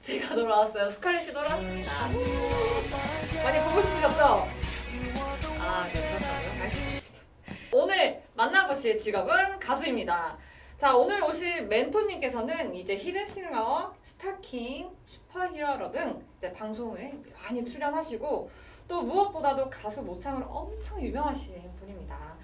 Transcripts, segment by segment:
제가 돌아왔어요. 스칼렛이 돌아왔습니다. 많이 보고 싶으셨죠? 아, 네, 그렇다고요? 알겠습니다. 오늘 만나보실 직업은 가수입니다. 자, 오늘 오실 멘토님께서는 이제 히든싱어, 스타킹, 슈퍼히어로 등 이제 방송을 많이 출연하시고 또 무엇보다도 가수 모창으로 엄청 유명하신 분입니다.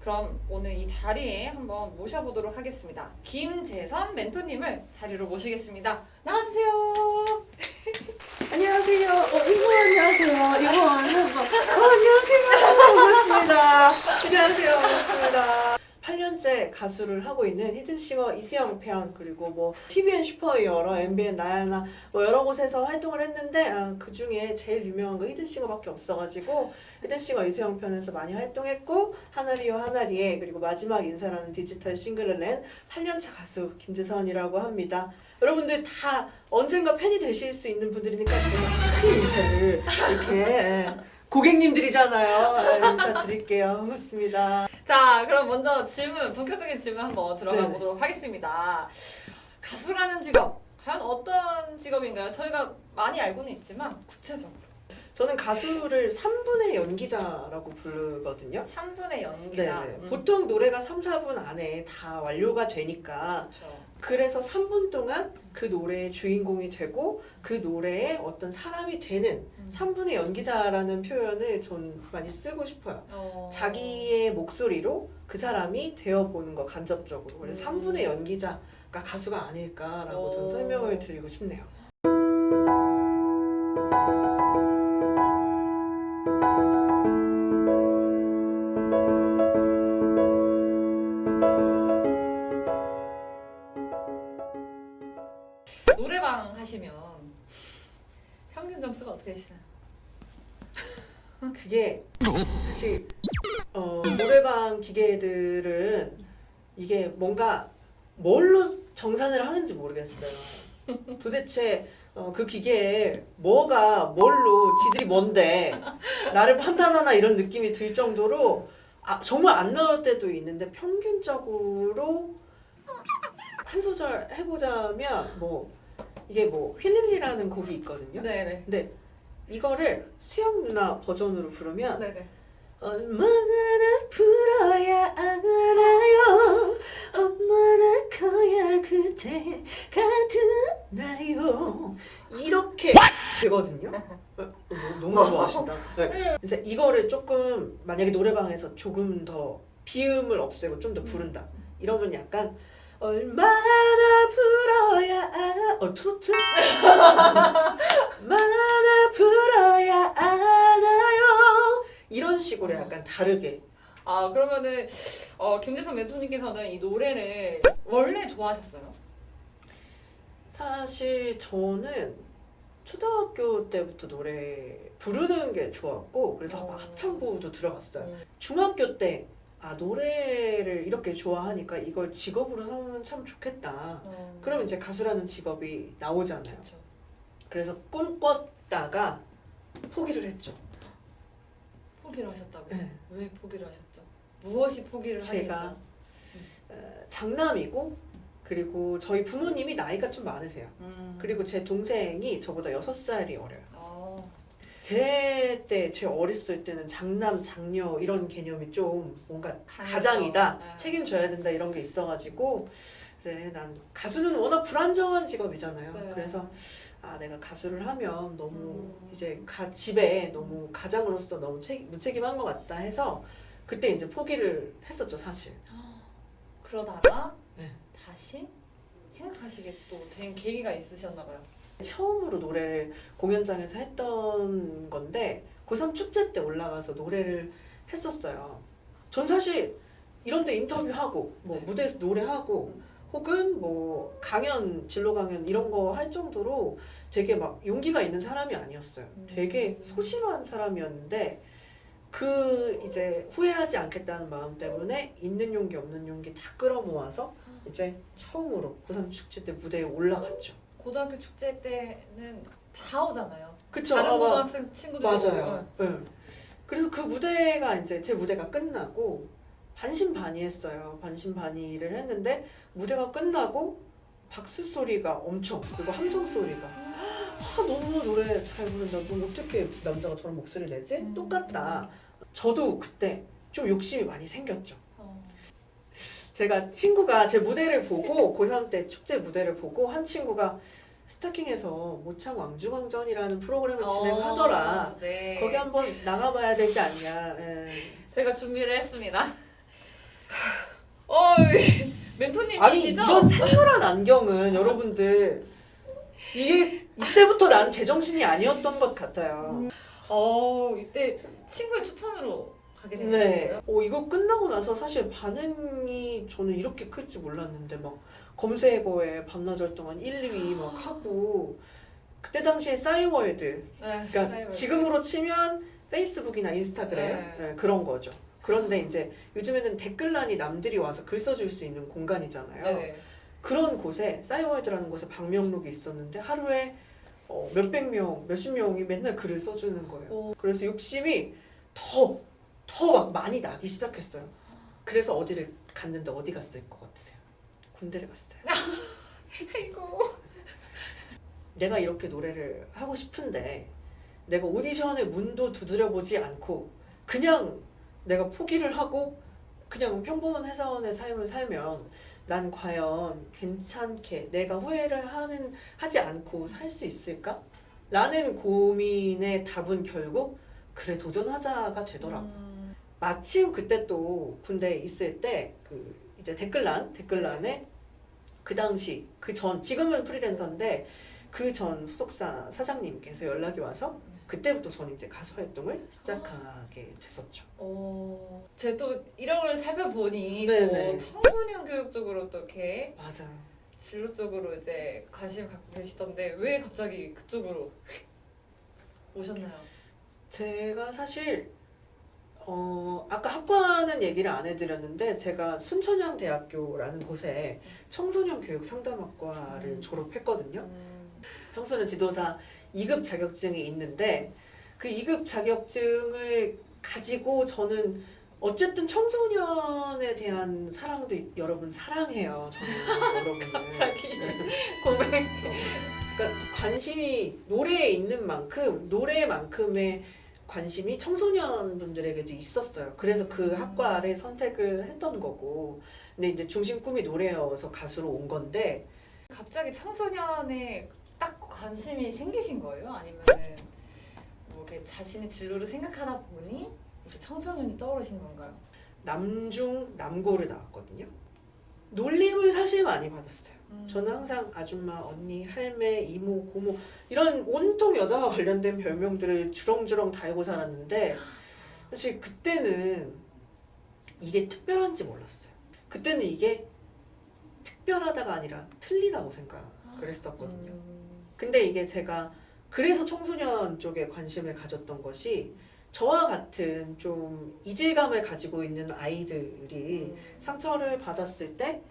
그럼 오늘 이 자리에 한번 모셔보도록 하겠습니다. 김재선 멘토님을 자리로 모시겠습니다. 나와주세요. 안녕하세요. 어, 이모 안녕하세요. 이모 한번. 어, 안녕하세요. 반갑습니다. 안녕하세요. 반갑습니다. 8년째 가수를 하고 있는 히든싱어 이수영 편 그리고 뭐 TVN 슈퍼히어로, MBN 나야나 뭐 여러 곳에서 활동을 했는데 아, 그 중에 제일 유명한 거 히든싱어밖에 없어가지고 히든싱어 이수영 편에서 많이 활동했고 하나리요 하나리에 그리고 마지막 인사라는 디지털 싱글을 낸 8년차 가수 김재선이라고 합니다. 여러분들 다 언젠가 팬이 되실 수 있는 분들이니까 제가 큰 인사를 이렇게 예, 고객님들이잖아요. 예, 인사드릴게요. 반갑습니다. 자, 그럼 먼저 질문, 본격적인 질문 한번 들어가 네네. 보도록 하겠습니다. 가수라는 직업, 과연 어떤 직업인가요? 저희가 많이 알고는 있지만 구체적으로 저는 가수를 3분의 연기자라고 부르거든요. 3분의 연기자. 네네. 음, 보통 노래가 3, 4분 안에 다 완료가 되니까 그렇죠. 그래서 3분 동안 그 노래의 주인공이 되고 그 노래의 어떤 사람이 되는 음. 3분의 연기자라는 표현을 전 많이 쓰고 싶어요. 어, 자기의 목소리로 그 사람이 되어보는 거 간접적으로 그래서 음. 3분의 연기자가 가수가 아닐까라고 오. 저는 설명을 드리고 싶네요. 그게 사실 어, 노래방 기계들은 이게 뭔가 뭘로 정산을 하는지 모르겠어요. 도대체 어, 그 기계에 뭐가 뭘로 지들이 뭔데 나를 판단하나 이런 느낌이 들 정도로 아, 정말 안 나올 때도 있는데 평균적으로 한 소절 해보자면 뭐 이게 뭐 휠릴리라는 곡이 있거든요. 네네. 근데 이거를 수영 누나 버전으로 부르면 네네. 얼마나 풀어야 알아요. 얼마나 커야 그대가 듣나요. 이렇게 되거든요. 어, 너무 좋아하신다. 네. 이거를 조금 만약에 노래방에서 조금 더 비음을 없애고 좀 더 부른다. 이러면 약간 얼마나 불어야 아... 어 트로트? 얼마나 불어야 알아요 이런 식으로 약간 다르게 아 그러면은 어, 김재선 멘토님께서는 이 노래를 원래 좋아하셨어요? 사실 저는 초등학교 때부터 노래 부르는 게 좋았고 그래서 어. 합창부도 들어갔어요 음. 중학교 때 아 노래를 이렇게 좋아하니까 이걸 직업으로 삼으면 참 좋겠다 어, 그러면 이제 가수라는 직업이 나오잖아요 그렇죠. 그래서 꿈꿨다가 포기를 했죠 포기를 하셨다고요? 네. 왜 포기를 하셨죠? 무엇이 포기를 제가? 어, 장남이고 그리고 저희 부모님이 나이가 좀 많으세요 음. 그리고 제 동생이 저보다 6살이 어려요 어, 제 때, 제 어렸을 때는 장남, 장녀 이런 개념이 좀 뭔가 강했죠. 가장이다, 네. 책임져야 된다 이런 게 있어가지고 그래 난 가수는 워낙 불안정한 직업이잖아요. 네. 그래서 아 내가 가수를 하면 너무 음. 이제 가, 집에 너무 가장으로서 너무 책, 무책임한 것 같다 해서 그때 이제 포기를 했었죠 사실. 그러다가 네. 다시 생각하시게 또 된 계기가 있으셨나 봐요. 처음으로 노래를 공연장에서 했던 건데 고3 축제 때 올라가서 노래를 했었어요. 전 사실 이런 데 인터뷰하고 뭐 네. 무대에서 노래하고 혹은 뭐 강연, 진로 강연 이런 거 할 정도로 되게 막 용기가 있는 사람이 아니었어요. 음. 되게 소심한 사람이었는데 그 이제 후회하지 않겠다는 마음 때문에 있는 용기 없는 용기 다 끌어모아서 이제 처음으로 고3 축제 때 무대에 올라갔죠. 고등학교 축제 때는 다 오잖아요. 그쵸? 다른 아, 막- 고등학생 친구들 맞아요. 네. 그래서 그 무대가 이제 제 무대가 끝나고 반신반의했어요. 반신반의를 했는데 무대가 끝나고 박수 소리가 엄청 그리고 함성 소리가 아 너무 노래 잘 부른다. 너 어떻게 남자가 저런 목소리 내지? 음. 똑같다. 저도 그때 좀 욕심이 많이 생겼죠. 어. 제가 친구가 제 무대를 보고 고3 때 축제 무대를 보고 한 친구가 스타킹에서 모창 왕중왕전이라는 프로그램을 진행하더라. 어, 네. 거기 한번 나가봐야 되지 않냐. 예. 저희가 준비를 했습니다. 어, 아니 멘토님이시죠? 이런 상렬한 안경은 여러분들 이게 이때부터 나는 제정신이 아니었던 것 같아요. 어, 이때 친구의 추천으로 가게 된 네. 거예요? 어, 이거 끝나고 나서 사실 반응이 저는 이렇게 클지 몰랐는데 막 검색어에 반나절 동안 1, 2위 막 하고 그때 당시에 싸이월드 네. 그러니까 사이버. 지금으로 치면 페이스북이나 인스타그램 네. 네, 그런 거죠. 그런데 이제 요즘에는 댓글란이 남들이 와서 글 써줄 수 있는 공간이잖아요. 네. 그런 곳에 싸이월드라는 곳에 방명록이 있었는데 하루에 어, 몇백 명, 몇십 명이 맨날 글을 써주는 거예요. 오. 그래서 욕심이 더, 더 막 많이 나기 시작했어요. 그래서 어디를 갔는데 어디 갔을 것 같으세요? 군대를 갔어요. 아이고. 내가 이렇게 노래를 하고 싶은데 내가 오디션의 문도 두드려보지 않고 그냥 내가 포기를 하고 그냥 평범한 회사원의 삶을 살면 난 과연 괜찮게 내가 후회를 하는 하지 않고 살 수 있을까? 라는 고민의 답은 결국 그래 도전하자가 되더라고. 음, 마침 그때 또 군대에 있을 때 그 이제 댓글란 댓글란에 그 당시 그 전 지금은 프리랜서인데 그 전 소속사 사장님께서 연락이 와서 그때부터 저는 이제 가수 활동을 시작하게 됐었죠. 어, 제가 또 이런 걸 살펴보니 네네. 또 청소년 교육 쪽으로 또 이렇게 맞아요. 진로 쪽으로 이제 관심을 갖고 계시던데 왜 갑자기 그쪽으로 휙 오셨나요? 제가 사실 어 아까 학과는 얘기를 안 해드렸는데 제가 순천향대학교라는 곳에 청소년 교육 상담학과를 음. 졸업했거든요. 음, 청소년 지도사 2급 자격증이 있는데 그 2급 자격증을 가지고 저는 어쨌든 청소년에 대한 사랑도 여러분 사랑해요. 여러분을. 갑자기 네. 고백. 그러니까 관심이 노래에 있는 만큼 노래만큼의 관심이 청소년 분들에게도 있었어요. 그래서 그 음. 학과를 선택을 했던 거고. 근데 이제 중심 꿈이 노래여서 가수로 온 건데 갑자기 청소년에 딱 관심이 생기신 거예요? 아니면 뭐 이렇게 자신의 진로를 생각하다 보니 이렇게 청소년이 떠오르신 건가요? 남중 남고를 나왔거든요. 놀림을 사실 많이 받았어요. 음. 저는 항상 아줌마, 언니, 할매, 이모, 고모 이런 온통 여자와 관련된 별명들을 주렁주렁 달고 살았는데 사실 그때는 이게 특별한지 몰랐어요. 그때는 이게 특별하다가 아니라 틀리다고 생각을 했었거든요. 음. 근데 이게 제가 그래서 청소년 쪽에 관심을 가졌던 것이 저와 같은 좀 이질감을 가지고 있는 아이들이 음. 상처를 받았을 때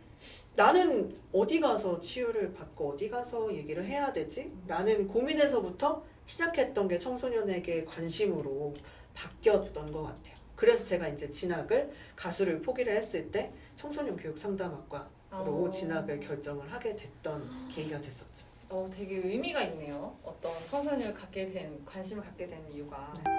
나는 어디 가서 치유를 받고 어디 가서 얘기를 해야 되지? 라는 고민에서부터 시작했던 게 청소년에게 관심으로 바뀌었던 것 같아요. 그래서 제가 이제 진학을 가수를 포기를 했을 때 청소년 교육 상담학과로 어. 진학을 결정을 하게 됐던 계기가 됐었죠. 어, 되게 의미가 있네요. 어떤 청소년을 갖게 된 관심을 갖게 된 이유가. 직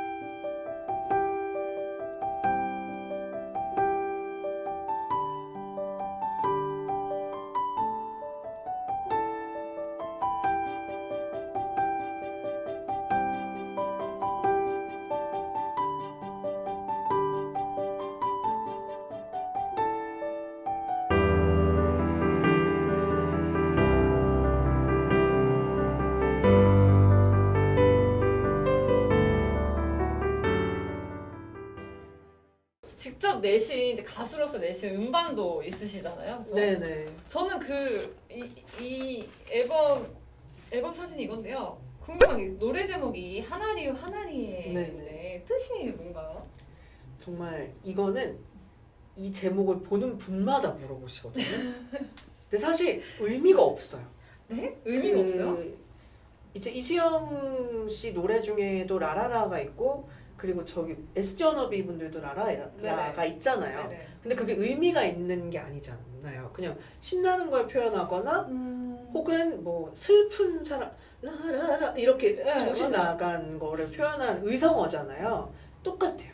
내신 이제 가수로서 내신 음반도 있으시잖아요. 그죠? 네네. 저는 그 이 이 앨범 앨범 사진이 이건데요. 궁금한 게 노래 제목이 하나리요 하나리의 네네. 뜻이 뭔가요? 정말 이거는 이 제목을 보는 분마다 물어보시거든요. 근데 사실 의미가 없어요. 네? 의미가 그 없어요? 이제 이수영 씨 노래 중에도 라라라가 있고 그리고 저기 에스전어비 분들도 라라라가 있잖아요. 네네. 근데 그게 의미가 있는 게 아니잖아요. 그냥 신나는 걸 표현하거나 음. 혹은 뭐 슬픈 사람 라라라 이렇게 네, 정신 맞아요. 나간 거를 표현한 의성어잖아요. 똑같아요.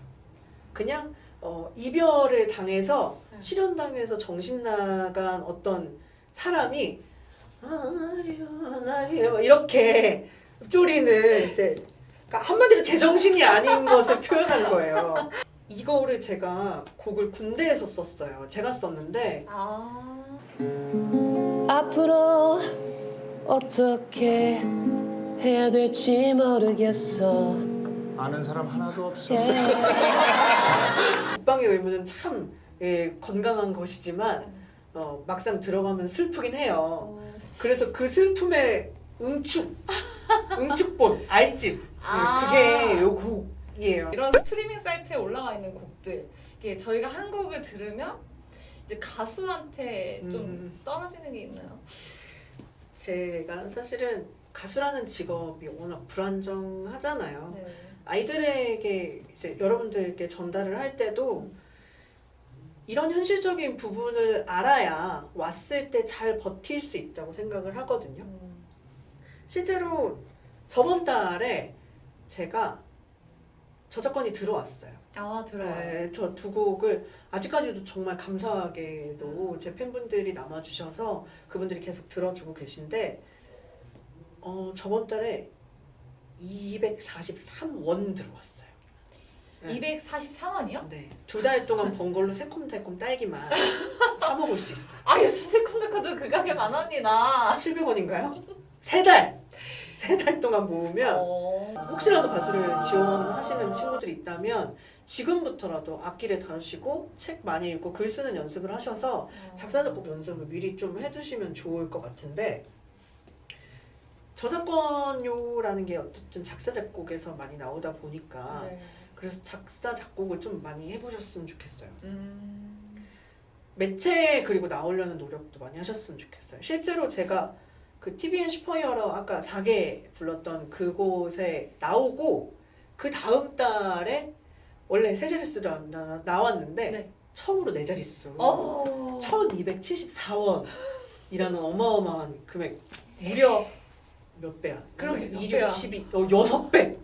그냥 어, 이별을 당해서 네. 실현당해서 정신 나간 어떤 사람이 나리야 막 이렇게 쪼리는 이제 그러니까 한마디로 제정신이 아닌 것을 표현한 거예요. 이거를 제가 곡을 군대에서 썼어요. 제가 썼는데 아. 앞으로 어떻게 해야 될지 모르겠어. 아는 사람 하나도 없어. 국방의 의무는 참 예, 건강한 것이지만 어, 막상 들어가면 슬프긴 해요. 어. 그래서 그 슬픔의 응축, 응축본, 알집 아. 예, 그게 요 곡이에요. 이런 스트리밍 사이트에 올라가 있는 곡들 이게 저희가 한 곡을 들으면 이제 가수한테 좀 음. 떨어지는 게 있나요? 제가 사실은 가수라는 직업이 워낙 불안정하잖아요. 네. 아이들에게 이제 여러분들께 전달을 할 때도 이런 현실적인 부분을 알아야 왔을 때 잘 버틸 수 있다고 생각을 하거든요. 음. 실제로 저번 달에 제가 저작권이 들어왔어요. 아 들어요. 네, 저 두 곡을 아직까지도 정말 감사하게도 제 팬분들이 남아주셔서 그분들이 계속 들어주고 계신데 어, 저번 달에 243원 들어왔어요. 네. 243원이요? 네, 두 달 동안 번 걸로 새콤달콤 딸기만 사 먹을 수 있어요. 아 요즘 세컨드카드 그 가게 만 원이나. 700원인가요? 세 달! 세 달 동안 모으면 어. 혹시라도 가수를 지원하시는 친구들이 있다면 지금부터라도 악기를 다루시고 책 많이 읽고 글 쓰는 연습을 하셔서 작사 작곡 연습을 미리 좀 해두시면 좋을 것 같은데 저작권료라는 게 어쨌든 작사 작곡에서 많이 나오다 보니까 네. 그래서 작사 작곡을 좀 많이 해보셨으면 좋겠어요. 음. 매체 그리고 나오려는 노력도 많이 하셨으면 좋겠어요. 실제로 제가 그 TVN 슈퍼히어로 아까 4개 불렀던 그곳에 나오고 그 다음 달에 원래 세 자릿수로 나, 나왔는데 네. 처음으로 네 자릿수 어. 1274원이라는 어마어마한 금액 무려 몇 배야? 그러게, 몇 2, 배야? 6, 12, 어, 6배!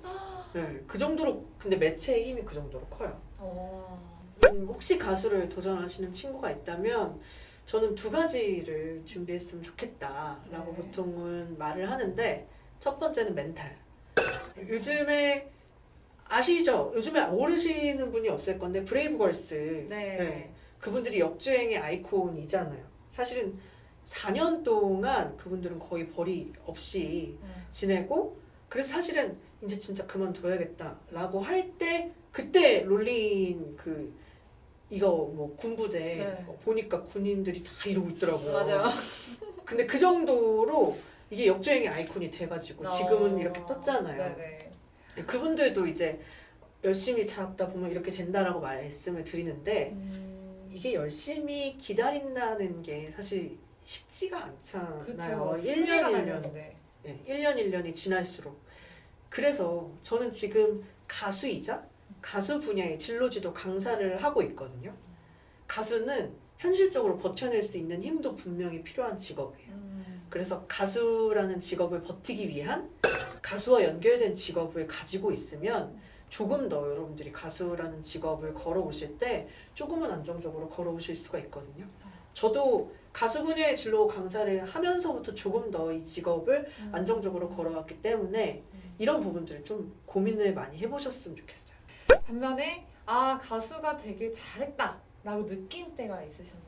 네, 그 정도로 근데 매체의 힘이 그 정도로 커요. 어. 음, 혹시 가수를 도전하시는 친구가 있다면 저는 두 가지를 준비했으면 좋겠다라고 네. 보통은 말을 하는데 첫 번째는 멘탈. 요즘에 아시죠? 요즘에 모르시는 분이 없을 건데 브레이브걸스 네. 네. 그분들이 역주행의 아이콘이잖아요. 사실은 4년 동안 그분들은 거의 벌이 없이 음. 지내고 그래서 사실은 이제 진짜 그만둬야겠다라고 할 때 그때 롤린 그 이거 뭐 군부대 네. 어, 보니까 군인들이 다 이러고 있더라고요. 맞아요. 근데 그 정도로 이게 역주행의 아이콘이 돼가지고 지금은 어. 이렇게 떴잖아요. 네네. 그분들도 이제 열심히 잡다 보면 이렇게 된다라고 말씀을 드리는데 음. 이게 열심히 기다린다는 게 사실 쉽지가 않잖아요. 그렇죠. 1년 1년 네. 네, 1년 1년이 지날수록 그래서 저는 지금 가수이자 가수 분야의 진로지도 강사를 하고 있거든요. 가수는 현실적으로 버텨낼 수 있는 힘도 분명히 필요한 직업이에요. 음. 그래서 가수라는 직업을 버티기 위한 가수와 연결된 직업을 가지고 있으면 조금 더 여러분들이 가수라는 직업을 걸어오실 때 조금은 안정적으로 걸어오실 수가 있거든요. 저도 가수 분야의 진로 강사를 하면서부터 조금 더 이 직업을 음. 안정적으로 걸어왔기 때문에 이런 부분들을 좀 고민을 많이 해보셨으면 좋겠어요. 반면에 아 가수가 되길 잘했다라고 느낀 때가 있으셨나요?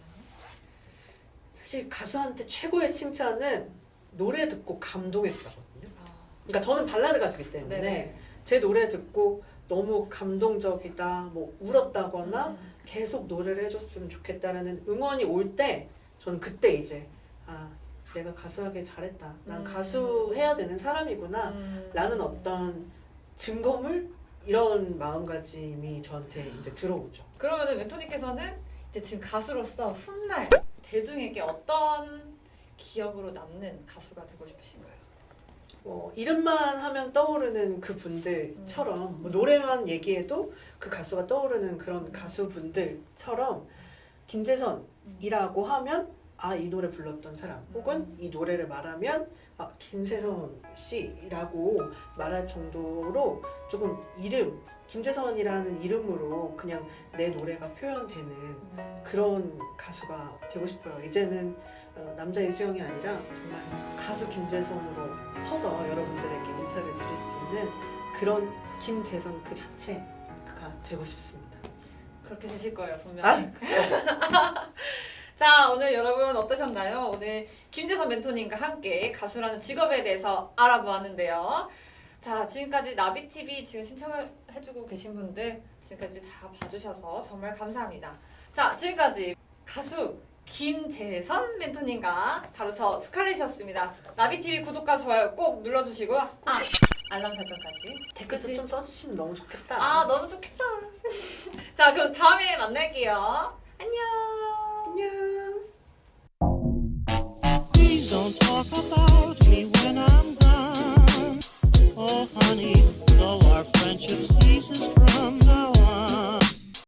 사실 가수한테 최고의 칭찬은 노래 듣고 감동했다거든요. 아. 그러니까 저는 발라드 가수기 때문에 네네. 제 노래 듣고 너무 감동적이다, 뭐 울었다거나 음. 계속 노래를 해줬으면 좋겠다라는 응원이 올 때 저는 그때 이제 아 내가 가수하길 잘했다. 난 음. 가수 해야 되는 사람이구나. 음. 라는 어떤 증거물 이런 마음가짐이 저한테 이제 들어오죠. 그러면은 멘토님께서는 이제 지금 가수로서 훗날 대중에게 어떤 기억으로 남는 가수가 되고 싶으신가요? 뭐 이름만 하면 떠오르는 그 분들처럼 뭐 노래만 얘기해도 그 가수가 떠오르는 그런 가수분들처럼 김재선이라고 하면 아 이 노래 불렀던 사람 혹은 이 노래를 말하면 아, 김재선 씨라고 말할 정도로 조금 이름 김재선이라는 이름으로 그냥 내 노래가 표현되는 그런 가수가 되고 싶어요. 이제는 어, 남자 이수영이 아니라 정말 가수 김재선으로 서서 여러분들에게 인사를 드릴 수 있는 그런 김재선 그 자체가 되고 싶습니다. 그렇게 되실 거예요 분명히. 아? 자 오늘 여러분 어떠셨나요? 오늘 김재선 멘토님과 함께 가수라는 직업에 대해서 알아보았는데요. 자 지금까지 나비TV 지금 신청해주고 계신 분들 지금까지 다 봐주셔서 정말 감사합니다. 자 지금까지 가수 김재선 멘토님과 바로 저 스칼렛이었습니다. 나비TV 구독과 좋아요 꼭 눌러주시고요. 아 알람 설정까지. 댓글도 그치? 좀 써주시면 너무 좋겠다. 아 너무 좋겠다. 자 그럼 다음에 만날게요. 안녕. 안녕. Oh, honey, though our friendship ceases.